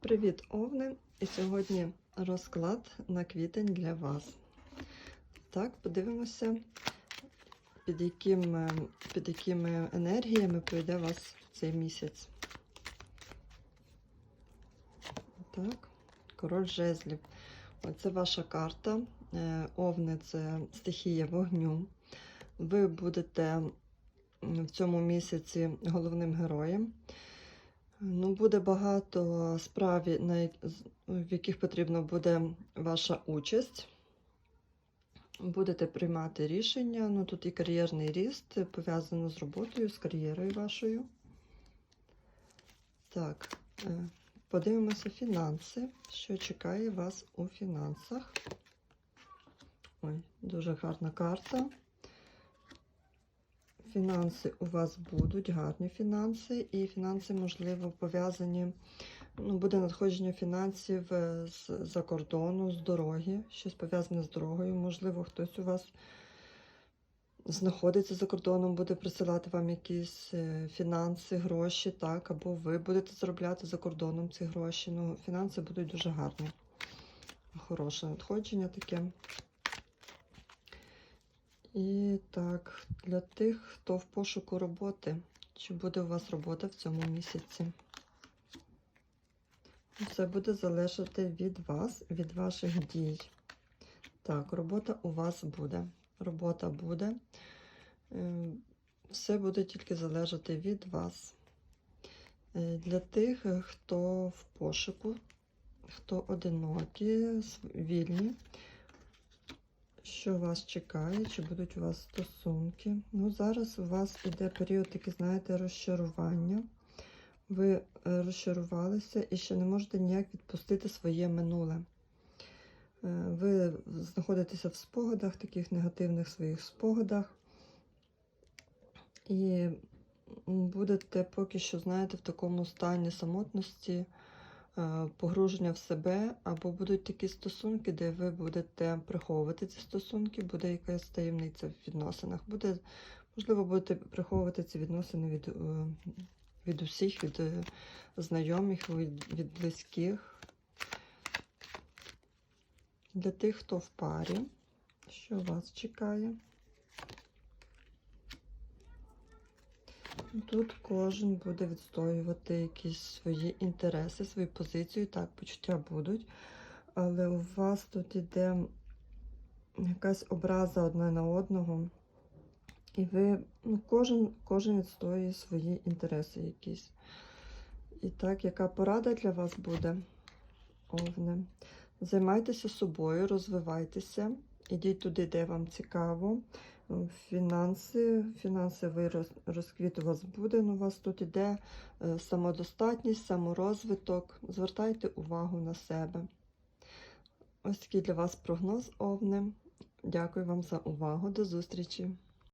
Привіт, Овни! І сьогодні розклад на квітень для вас. Так, подивимося, під, яким, е, під якими енергіями пройде вас цей місяць. Так, король жезлів. Оце ваша карта. Е, Овни це стихія вогню. Ви будете в цьому місяці головним героєм. Ну, буде багато справ, в яких потрібна буде ваша участь. Будете приймати рішення. Ну, тут і кар'єрний ріст пов'язано з роботою, з кар'єрою вашою. Так, е, подивимося фінанси. Що чекає вас у фінансах? Ой, дуже гарна карта. Фінанси у вас будуть, гарні фінанси, і фінанси, можливо, пов'язані, ну, буде надходження фінансів е, з-за кордону, з дороги, щось пов'язане з дорогою. Можливо, хтось у вас знаходиться за кордоном, буде присилати вам якісь е, фінанси, гроші, так, або ви будете заробляти за кордоном ці гроші. Ну, фінанси будуть дуже гарні. Хороше надходження таке. І так, для тих, хто в пошуку роботи, чи буде у вас робота в цьому місяці? Це буде залежати від вас, від ваших дій. Так, робота у вас буде. Робота буде. Е, Все буде тільки залежати від вас. Е, Для тих, хто в пошуку, хто одинокі, вільні, що вас чекає, чи будуть у вас стосунки. Ну, зараз у вас іде період такий, знаєте, розчарування. Ви е, розчарувалися і ще не можете ніяк відпустити своє минуле. Е, Ви знаходитеся в спогадах, таких негативних своїх спогадах. І будете поки що, знаєте, в такому стані самотності, погруження в себе, або будуть такі стосунки, де ви будете приховувати ці стосунки, буде якась таємниця в відносинах. Буде, можливо, будете приховувати ці відносини від, е, від усіх, від е, знайомих, від, від близьких. Для тих, хто в парі, що вас чекає. Тут кожен буде відстоювати якісь свої інтереси, свою позицію. Так, почуття будуть. Але у вас тут іде якась образа одне на одного. І ви, ну, кожен, кожен відстоює свої інтереси якісь. І так, яка порада для вас буде? Овне. Займайтеся собою, розвивайтеся, ідіть туди, де вам цікаво. Фінанси, фінансовий розквіт у вас буде. Ну, у вас тут іде е, самодостатність, саморозвиток. Звертайте увагу на себе. Ось такий для вас прогноз, Овне. Дякую вам за увагу. До зустрічі!